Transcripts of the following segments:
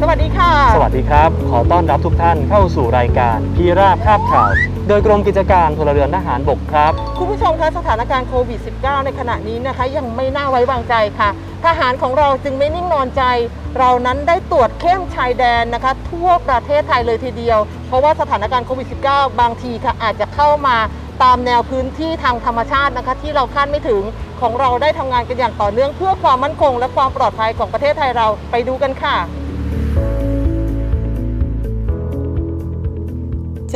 สวัสดีค่ะ สวัสดีครับ ขอต้อนรับทุกท่านเข้าสู่รายการพีราบคาบข่าว โดยกรมกิจการพลเรือนทหารบกครับ คุณผู้ชมคะสถานการณ์โควิด -19 ในขณะนี้นะคะ ยังไม่น่าไว้วางใจค่ะ ทหารของเราจึงไม่นิ่งนอนใจ เรานั้นได้ตรวจเข้มชายแดนนะคะ ทั่วประเทศไทยเลยทีเดียว เพราะว่าสถานการณ์โควิด -19 บางทีค่ะอาจจะเข้ามาตามแนวพื้นที่ทางธรรมชาตินะคะ ที่เราคาดไม่ถึงของเราได้ทำงานกันอย่างต่อเนื่องเพื่อความมั่นคง และความปลอดภัยของประเทศไทยเราไปดูกันค่ะ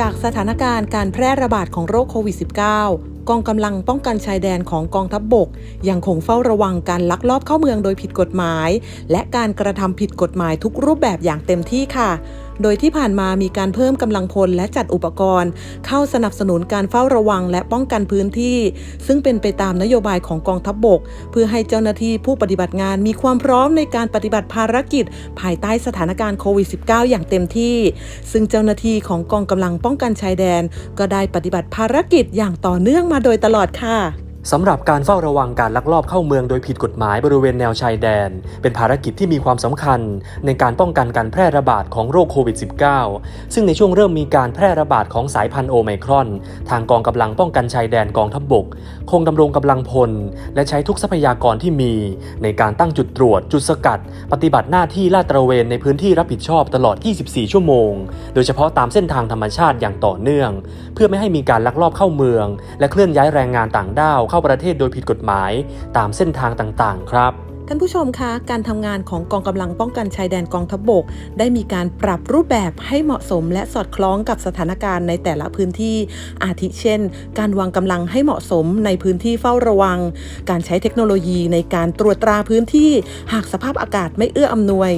จากสถานการณ์การแพร่ระบาดของโรคโควิด -19 กองกำลังป้องกันชายแดนของกองทัพบบก ยังคงเฝ้าระวังการลักลอบเข้าเมืองโดยผิดกฎหมาย และการกระทำผิดกฎหมายทุกรูปแบบอย่างเต็มที่ค่ะโดยที่ผ่านมามีการเพิ่มกำลังพลและจัดอุปกรณ์ เข้าสนับสนุนการเฝ้าระวังและป้องกันพื้นที่ ซึ่งเป็นไปตามนโยบายของกองทัพบบก เพื่อให้เจ้าหน้าที่ผู้ปฏิบัติงานมีความพร้อมในการปฏิบัติภารกิจ ภายใต้สถานการณ์โควิด -19 อย่างเต็มที่ ซึ่งเจ้าหน้าที่ของกองกำลังป้องกันชายแดน ก็ได้ปฏิบัติภารกิจอย่างต่อเนื่องมาโดยตลอดค่ะ สำหรับการเฝ้าระวังการลักลอบเข้าเมืองโดยผิดกฎหมายบริเวณแนวชายแดน เป็นภารกิจที่มีความสำคัญในการป้องกันการแพร่ระบาดของโรคโควิด -19 ซึ่งในช่วงเริ่มมีการแพร่ระบาดของสายพันธุ์โอไมครอน ทางกองกำลังป้องกันชายแดนกองทัพบบก คงดำรงกำลังพล และใช้ทุกทรัพยากรที่มี ในการตั้งจุดตรวจ จุดสกัด ปฏิบัติหน้าที่ลาดตระเวนในพื้นที่รับผิดชอบตลอด 24 ชั่วโมง โดยเฉพาะตามเส้นทางธรรมชาติอย่างต่อเนื่อง เพื่อไม่ให้มีการลักลอบเข้าเมือง และเคลื่อนย้ายแรงงานต่างด้าวเข้าประเทศโดยผิดกฎหมายตามเส้นทางต่างๆ ครับ ท่านผู้ชมคะ การทำงานของกองกำลังป้องกันชายแดนกองทัพบบก ได้มีการปรับรูปแบบให้เหมาะสมและสอดคล้องกับสถานการณ์ในแต่ละพื้นที่ อาทิเช่น การวางกำลังให้เหมาะสมในพื้นที่เฝ้าระวัง การใช้เทคโนโลยีในการตรวจตราพื้นที่หากสภาพอากาศไม่เอื้ออำนวย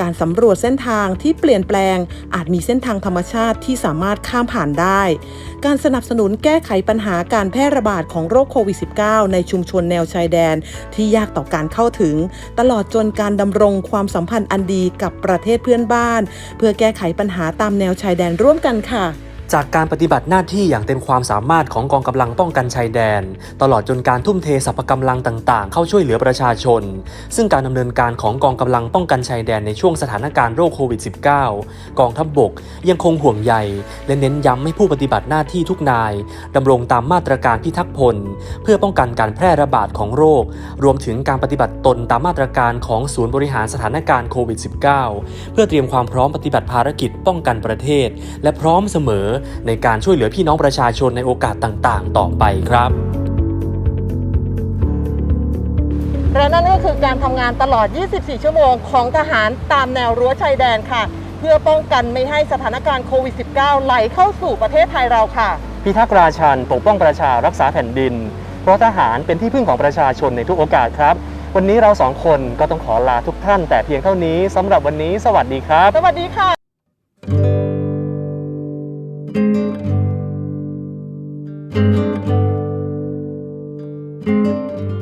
การสำรวจเส้นทางที่เปลี่ยนแปลง อาจมีเส้นทางธรรมชาติที่สามารถข้ามผ่านได้ การสนับสนุนแก้ไขปัญหาการแพร่ระบาดของโรคโควิด -19 ในชุมชนแนวชายแดนที่ยากต่อการเข้าถึงตลอดจนการดำรงความสัมพันธ์อันดีกับประเทศเพื่อนบ้าน เพื่อแก้ไขปัญหาตามแนวชายแดนร่วมกันค่ะ จากการปฏิบัติหน้าที่อย่างเต็มความสามารถของกองกำลังป้องกันชายแดน ตลอดจนการทุ่มเทสรรพกำลังต่างๆ เข้าช่วยเหลือประชาชน ซึ่งการดำเนินการของกองกำลังป้องกันชายแดนในช่วงสถานการณ์โรคโควิด -19 กองทัพบบกยังคงห่วงใยและเน้นย้ำให้ผู้ปฏิบัติหน้าที่ทุกนายดำรงตามมาตรการพิทักษ์พล เพื่อป้องกันการแพร่ระบาดของโรค รวมถึงการปฏิบัติตนตามมาตรการของศูนย์บริหารสถานการณ์โควิด -19 เพื่อเตรียมความพร้อมปฏิบัติภารกิจป้องกันประเทศ และพร้อมเสมอในการช่วยเหลือพี่น้องประชาชนในโอกาสต่างๆ ต่อไปครับ และนั่นก็คือการทำงานตลอด 24 ชั่วโมงของทหารตามแนวรั้วชายแดนค่ะ เพื่อป้องกันไม่ให้สถานการณ์โควิด -19 ไหลเข้าสู่ประเทศไทยเราค่ะ พิทักษ์ราชันปกป้องประชารักษาแผ่นดิน เพราะทหารเป็นที่พึ่งของประชาชนในทุกโอกาสครับ วันนี้เราสองคนก็ต้องขอลาทุกท่านแต่เพียงเท่านี้สำหรับวันนี้ สวัสดีครับ สวัสดีค่ะ thank you